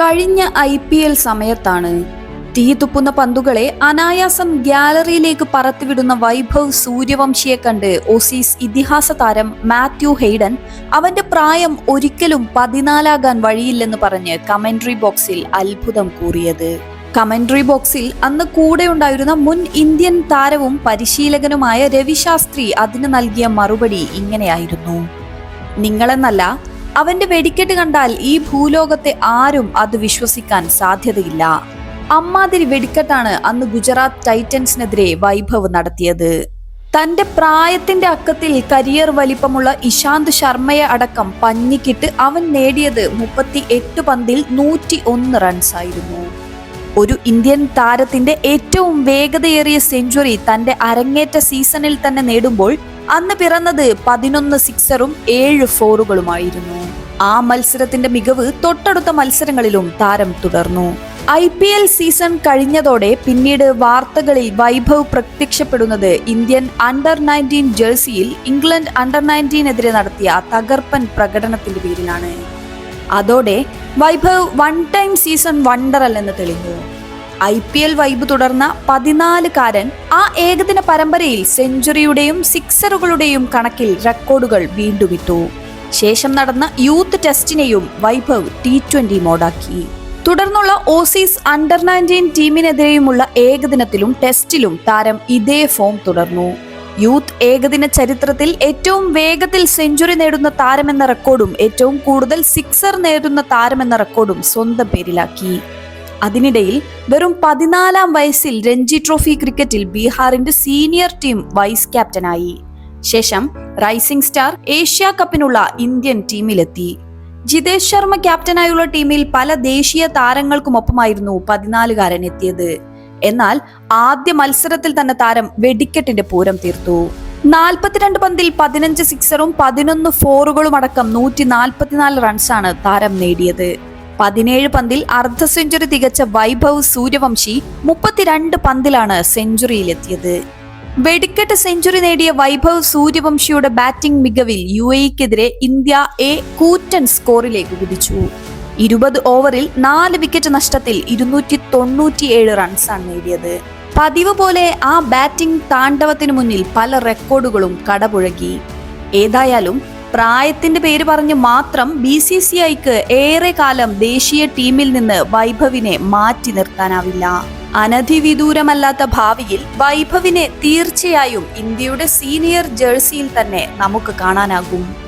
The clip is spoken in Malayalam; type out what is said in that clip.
കഴിഞ്ഞ ഐ പി എൽ സമയത്താണ് തീ തുപ്പുന്ന പന്തുകളെ അനായാസം ഗ്യാലറിയിലേക്ക് പറത്തിവിടുന്ന വൈഭവ് സൂര്യവംശിയെ കണ്ട് ഓസീസ് ഇതിഹാസ താരം മാത്യു ഹെയ്ഡൻ അവന്റെ പ്രായം ഒരിക്കലും പതിനാലാകാൻ വഴിയില്ലെന്ന് പറഞ്ഞ് കമന്ററി ബോക്സിൽ അത്ഭുതം കൂറിയത്. കമന്ററി ബോക്സിൽ അന്ന് കൂടെ ഉണ്ടായിരുന്ന മുൻ ഇന്ത്യൻ താരവും പരിശീലകനുമായ രവിശാസ്ത്രി അതിന് നൽകിയ മറുപടി ഇങ്ങനെയായിരുന്നു. നിങ്ങളെന്നല്ല അവന്റെ വെടിക്കെട്ട് കണ്ടാൽ ഈ ഭൂലോകത്തെ ആരും അത് വിശ്വസിക്കാൻ സാധ്യതയില്ല. അമ്മാതിരി വെടിക്കെട്ടാണ് അന്ന് ഗുജറാത്ത് ടൈറ്റൻസിനെതിരെ വൈഭവ് നടത്തിയത്. തന്റെ പ്രായത്തിന്റെ അക്കത്തിൽ കരിയർ വലിപ്പമുള്ള ഇശാന്ത് ശർമ്മയെ അടക്കം പഞ്ഞിക്കിട്ട് അവൻ നേടിയത് മുപ്പത്തി എട്ട് പന്തിൽ നൂറ്റി ഒന്ന് റൺസായിരുന്നു. ഒരു ഇന്ത്യൻ താരത്തിന്റെ ഏറ്റവും വേഗതയേറിയ സെഞ്ചുറി തന്റെ അരങ്ങേറ്റ സീസണിൽ തന്നെ നേടുമ്പോൾ അന്ന് പിറന്നത് പതിനൊന്ന് സിക്സറും ഏഴ് ഫോറുകളുമായിരുന്നു. ആ മത്സരത്തിന്റെ മികവ് തൊട്ടടുത്ത മത്സരങ്ങളിലും താരം തുടർന്നു. ഐ പി എൽ സീസൺ കഴിഞ്ഞതോടെ പിന്നീട് വാർത്തകളിൽ വൈഭവ് പ്രത്യക്ഷപ്പെടുന്നത് ഇന്ത്യൻ അണ്ടർ നയന്റീൻ ജേഴ്സിയിൽ ഇംഗ്ലണ്ട് അണ്ടർ നയന്റീനെതിരെ നടത്തിയ തകർപ്പൻ പ്രകടനത്തിന്റെ പേരിലാണ്. അതോടെ Vaibhav one time season wonder അല്ലെന്ന് തെളിഞ്ഞു. ഐ പി എൽ വൈബ് തുടർന്ന പതിനാലുകാരൻ ആ ഏകദിന പരമ്പരയിൽ സെഞ്ചുറിയുടെയും സിക്സറുകളുടെയും കണക്കിൽ റെക്കോർഡുകൾ വീണ്ടുവിട്ടു. ശേഷം നടന്ന യൂത്ത് ടെസ്റ്റിനെയും വൈഭവ് ടി ട്വന്റി മോഡാക്കി. തുടർന്നുള്ള ഓസീസ് അണ്ടർ നയന്റീൻ ടീമിനെതിരെയുമുള്ള ഏകദിനത്തിലും ടെസ്റ്റിലും താരം ഇതേ ഫോം തുടർന്നു. യൂത്ത് ഏകദിന ചരിത്രത്തിൽ ഏറ്റവും വേഗത്തിൽ സെഞ്ചുറി നേടുന്ന താരമെന്ന റെക്കോർഡും ഏറ്റവും കൂടുതൽ സിക്സർ നേടുന്ന താരമെന്ന റെക്കോർഡും സ്വന്തം പേരിലാക്കി. അതിനിടയിൽ വെറും പതിനാലാം വയസ്സിൽ രഞ്ജി ട്രോഫി ക്രിക്കറ്റിൽ ബീഹാറിന്റെ സീനിയർ ടീം വൈസ് ക്യാപ്റ്റനായി. ശേഷം റൈസിംഗ് സ്റ്റാർ ഏഷ്യ കപ്പിനുള്ള ഇന്ത്യൻ ടീമിലെത്തി. ജിതേഷ് ശർമ്മ ക്യാപ്റ്റനായുള്ള ടീമിൽ പല ദേശീയ താരങ്ങൾക്കുമൊപ്പമായിരുന്നു പതിനാലുകാരൻ എത്തിയത് എന്നാൽ ആദ്യ മത്സരത്തിൽ തന്നെ താരം വെടിക്കെട്ടിന്റെ പൂരം തീർത്തു. നാൽപ്പത്തിരണ്ട് പന്തിൽ പതിനഞ്ച് സിക്സറും പതിനൊന്ന് ഫോറുകളും അടക്കം നൂറ്റി നാൽപ്പത്തിനാല് റൺസാണ് താരം നേടിയത്. പതിനേഴ് പന്തിൽ അർദ്ധ സെഞ്ചുറി തികച്ച വൈഭവ് സൂര്യവംശി മുപ്പത്തിരണ്ട് പന്തിലാണ് സെഞ്ചുറിയിലെത്തിയത്. വെടിക്കെട്ട് സെഞ്ചുറി നേടിയ വൈഭവ് സൂര്യവംശിയുടെ ബാറ്റിംഗ് മികവിൽ യു എക്കെതിരെ ഇന്ത്യ എ കൂറ്റൻ സ്കോറിലേക്ക് കുതിച്ചു. ഇരുപത് ഓവറിൽ നാല് വിക്കറ്റ് നഷ്ടത്തിൽ ഇരുന്നൂറ്റി തൊണ്ണൂറ്റിയേഴ് റൺസാണ് നേടിയത്. പതിവ് പോലെ ആ ബാറ്റിംഗ് താണ്ഡവത്തിനു മുന്നിൽ പല റെക്കോർഡുകളും കടപുഴകി. ഏതായാലും പ്രായത്തിന്റെ പേര് പറഞ്ഞ് മാത്രം ബി സി സി ഐക്ക് ഏറെ കാലം ദേശീയ ടീമിൽ നിന്ന് വൈഭവിനെ മാറ്റി നിർത്താനാവില്ല. അനധിവിദൂരമല്ലാത്ത ഭാവിയിൽ വൈഭവിനെ തീർച്ചയായും ഇന്ത്യയുടെ സീനിയർ ജേഴ്സിയിൽ തന്നെ നമുക്ക് കാണാനാകും.